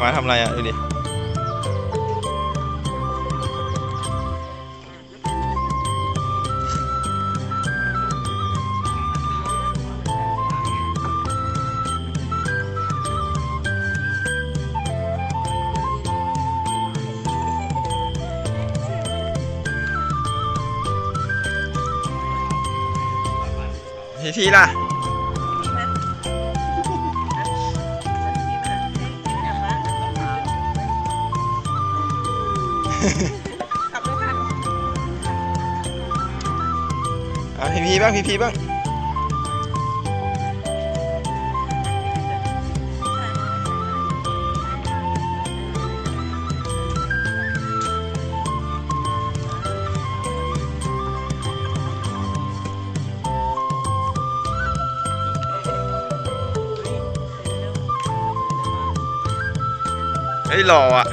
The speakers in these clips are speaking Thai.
หมาทำอะไรอะดูดิทีทีล่ะ ขับด้วยกันอะพีพีบ้างพีพีบ้างเฮ้ยหล่ออะ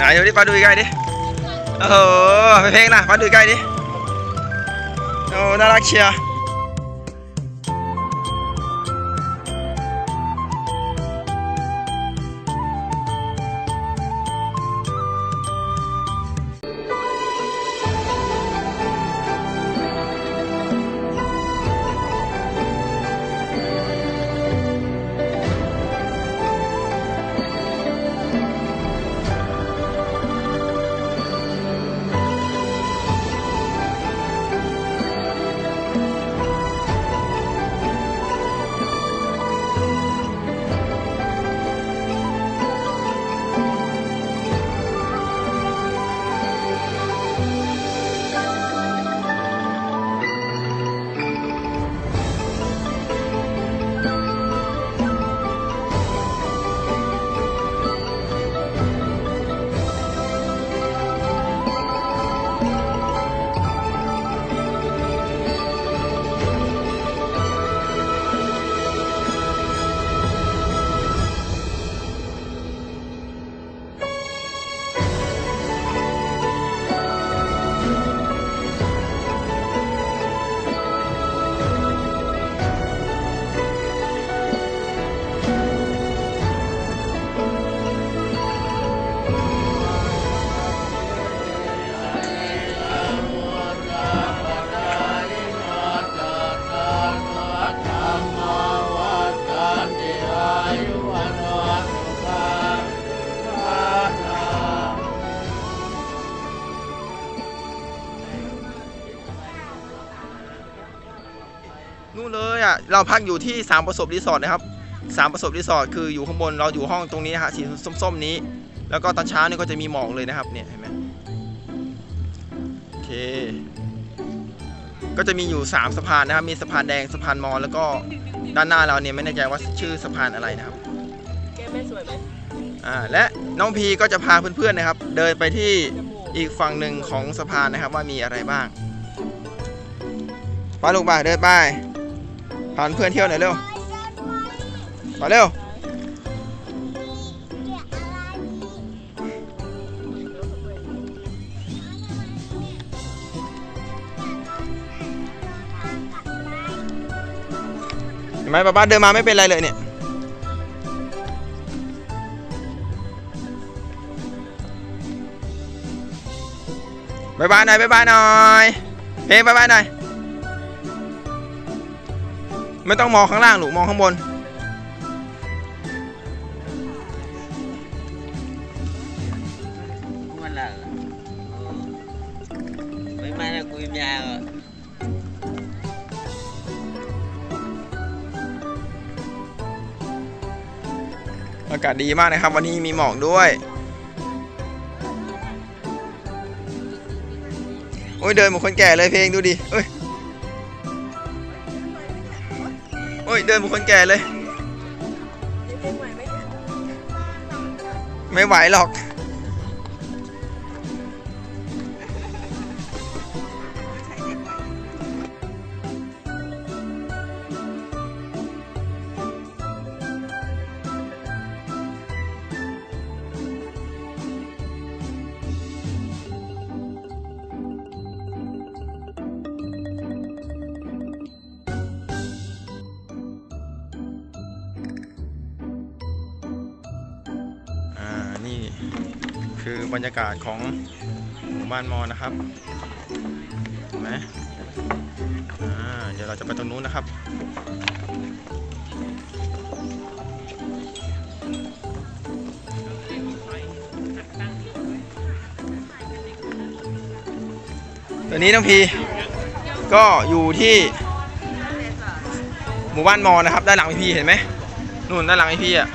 ไหนเดี๋ยวดิปลาดูใกล้ดิโอ้โหเพลงนะปลาดูใกล้ดิโอ้น่ารักเชียร์ เลยอะเราพักอยู่ที่สามประสบรีสอร์ทนะครับสามประสบรีสอร์ทคืออยู่ข้างบนเราอยู่ห้องตรงนี้นะฮะสีส้มๆนี้ แล้วก็ตอนเช้านี่ก็จะมีหมอกเลยนะครับเนี่ยเห็นไหมโอเค ก็จะมีอยู่ 3สะพานนะครับ มีสะพานแดงสะพานมอญแล้วก็ด้านหน้าเราเนี่ยไม่แน่ใจว่าชื่อสะพานอะไรนะครับแกไม่สวยไหมอ่าและน้องพีก็จะพาเพื่อนๆนะครับ เดินไปที่จมูกอีกฝั่งหนึ่งของสะพานนะครับว่ามีอะไรบ้างไปลูกไปเดินไป พาเพื่อนเที่ยวหน่อยเร็วไปเร็วเห็นไหมป้าป้าเดินมาไม่เป็นไรเลยเนี่ยบายบายหน่อยบายบายหน่อย เพลงบายบายหน่อย ไม่ต้องมองข้างล่างหลูกมองข้างบน Wala. Oo. May mana ko yung niya. อากาศดีมากนะครับ วันนี้มีหมอกด้วยโอ้ยเดินเหมือนคนแก่เลยเพลงดูดิเอ้ย อ้ยเดินเหมือนคนแก่เลยเพลงใหม่ไหมเนี่ยไม่ไหวหรอก คือบรรยากาศของหมู่บ้านมอนะครับเห็นไหมเดี๋ยวเราจะไปตรงนู้นนะครับตอนนี้น้องพีก็อยู่ที่หมู่บ้านมอนะครับ ด้านหลังพี่เห็นไหมนู่นด้านหลังพี่อะ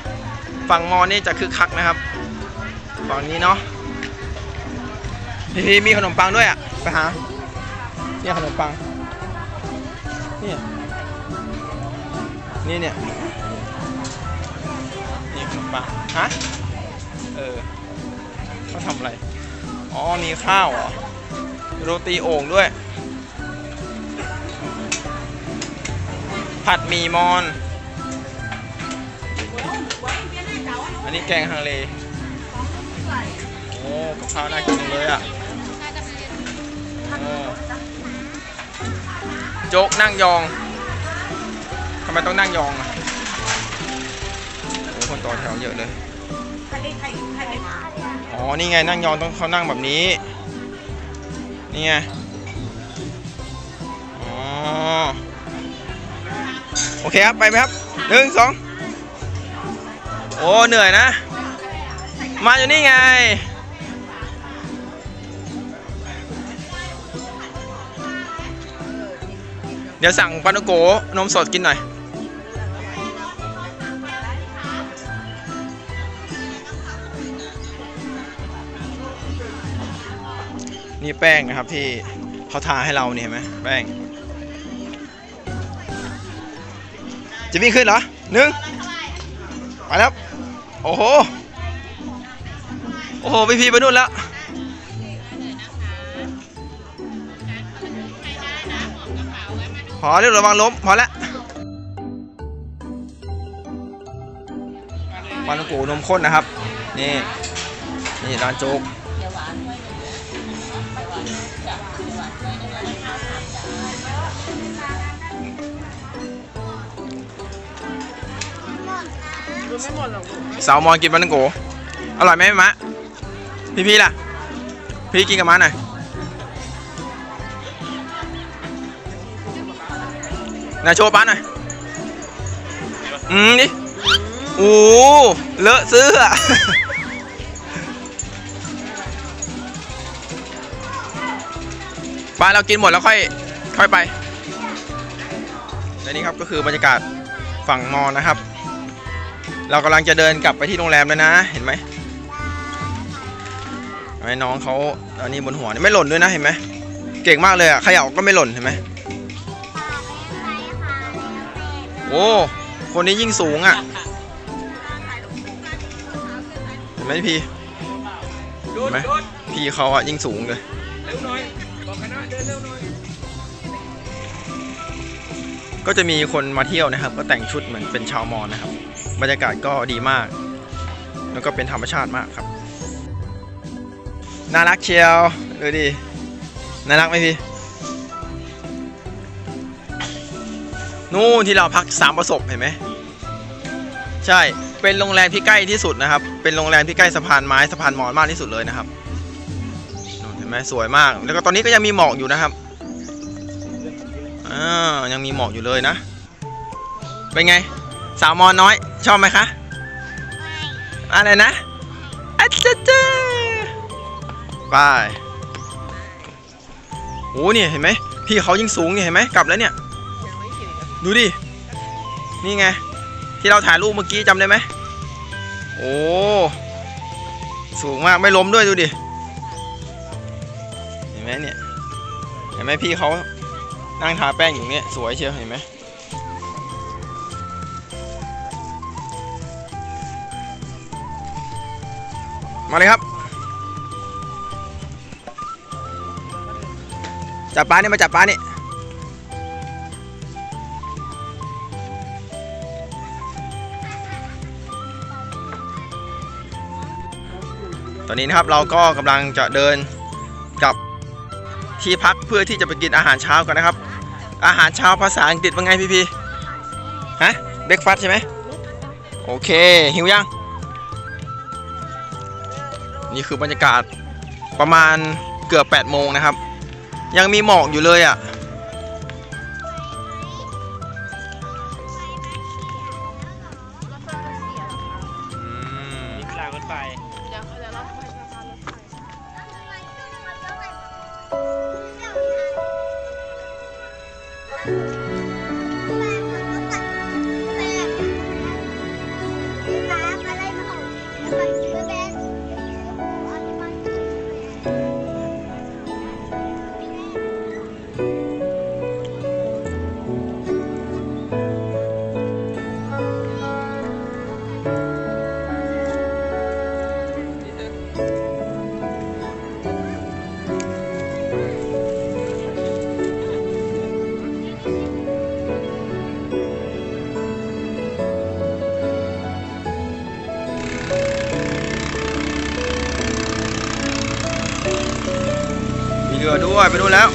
ฝั่งมอนี่จะคึกคักนะครับ ฝั่งนี้เนาะพี่มีขนมปังด้วยอะ ไปหา เนี่ยขนมปังเนี่ยนี่เนี่ย นี่ขนมปัง ฮะ เออเขาทำอะไร อ๋อ มีข้าวเหรอ โรตีโอ่งด้วย ผัดหมี่มอน อันนี้แกงฮังเล กับข้าวน่ากินเลยอะโจ๊กนั่งยองทำไมต้องนั่งยองอะโอ้คนต่อแถวเยอะเลยอ๋อนี่ไงนั่งยองต้องเขานั่งแบบนี้นี่ไงอ๋อโอเคครับไปไหมครับหนึ่งสองโอ้เหนื่อยนะ มาอยู่นี่ไง เดี๋ยวสั่งปานุโกนมสดกินหน่อย นี่แป้งนะครับที่เขาทาให้เราเนี่ยเห็นไหมแป้ง จะวิ่งขึ้นเหรอหนึ่งไปแล้ว โอ้โห โอ้โหพี่พีไปนู่นแล้ว อเรียกระวังล้มพอแล้วปลาลูกโกนมข้นนะครับ นี่ นี่ร้านโจ๊กดูไม่หมอกลูกแซลมอนกินปลาลูกโกอร่อยไหมแม่มะ พี่พี่ล่ะ พี่กินกับม้าหน่อย นายโชว์ป้าหน่อย อืมนี่โอ้เลอะเสื้อไปเรากินหมดแล้วค่อย ค่อยไป และนี่ครับก็คือบรรยากาศฝั่งมอนะครับ เรากำลังจะเดินกลับไปที่โรงแรมแล้วนะ เห็นไหมไหมน้องเขาอันนี้บนหัวนี่ไม่หล่นด้วยนะเห็นไหม เก่งมากเลยอะเขย่าก็ไม่หล่นเห็นไหม โอ้คนนี้ยิ่งสูงอะเห็นไหมพี่เห็นไหมพี่เขาอะยิ่งสูงเลยเร็วหน่อยบอกกันนะเดินเร็วหน่อยก็จะมีคนมาเที่ยวนะครับ ก็แต่งชุดเหมือนเป็นชาวมอญนะครับ บรรยากาศก็ดีมาก แล้วก็เป็นธรรมชาติมากครับน่ารักเชียวดูดิน่ารักไหมพี่ นู่นที่เราพักสามประสบเห็นไหมใช่เป็นโรงแรมที่ใกล้ที่สุดนะครับ เป็นโรงแรมที่ใกล้สะพานไม้สะพานมอญมากที่สุดเลยนะครับเห็นไหมสวยมาก แล้วก็ตอนนี้ก็ยังมีหมอกอยู่นะครับอ่ายังมีหมอกอยู่เลยนะ เป็นไง สาวมอนน้อย ชอบไหมคะอะไรนะอัจฉริไปโอ้เนี่ยเห็นไหมพี่เขายิ่งสูงเนี่ยเห็นไหมกลับแล้วเนี่ย ดูดิ นี่ไง ที่เราถ่ายรูปเมื่อกี้จำได้ไหม โอ้ สูงมากไม่ล้มด้วยดูดิ เห็นไหมเนี่ย เห็นไหมพี่เขานั่งทาแป้งอยู่เนี่ยสวยเชียวเห็นไหมมาเลยครับจับปลาเนี่ยมาจับปลาเนี่ย ตอนนี้นะครับเราก็กำลังจะเดินกลับที่พักเพื่อที่จะไปกินอาหารเช้ากันนะครับ อาหารเช้าภาษาอังกฤษว่าไงพี่พีฮะเบรกฟาสใช่ไหมโอเคหิวยัง นี่คือบรรยากาศประมาณเกือบ8โมงนะครับ ยังมีหมอกอยู่เลยอะ่ะรถไฟมันเสียเหรอคะอืมนี่รางรถไฟ เมีเรือด้วยไปดูแล้ว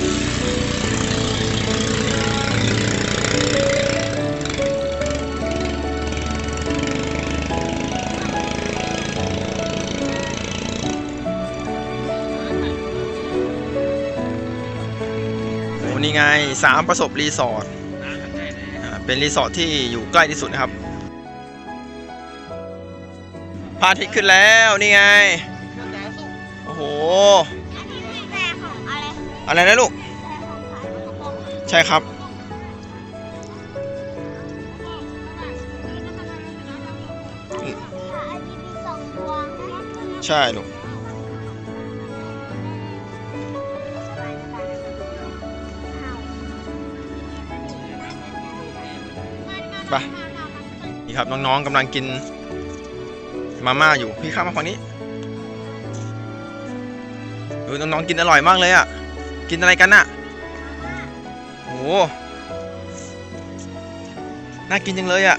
โอ้นี่ไงสามประสบรีสอร์ทเลยอ่าเป็นรีสอร์ทที่อยู่ใกล้ที่สุดนะครับพระอาทิตย์ขึ้นแล้วนี่ไงโอ้โห อะไรนะลูก ใช่ครับ ใช่ลูกไปนี่ครับน้องๆกำลังกินมาม่าอยู่ พี่ข้ามมาฝั่งนี้ดูน้องๆกินอร่อยมากเลยอะ กินอะไรกันน่ะโอ้น่ากินจังเลยอะ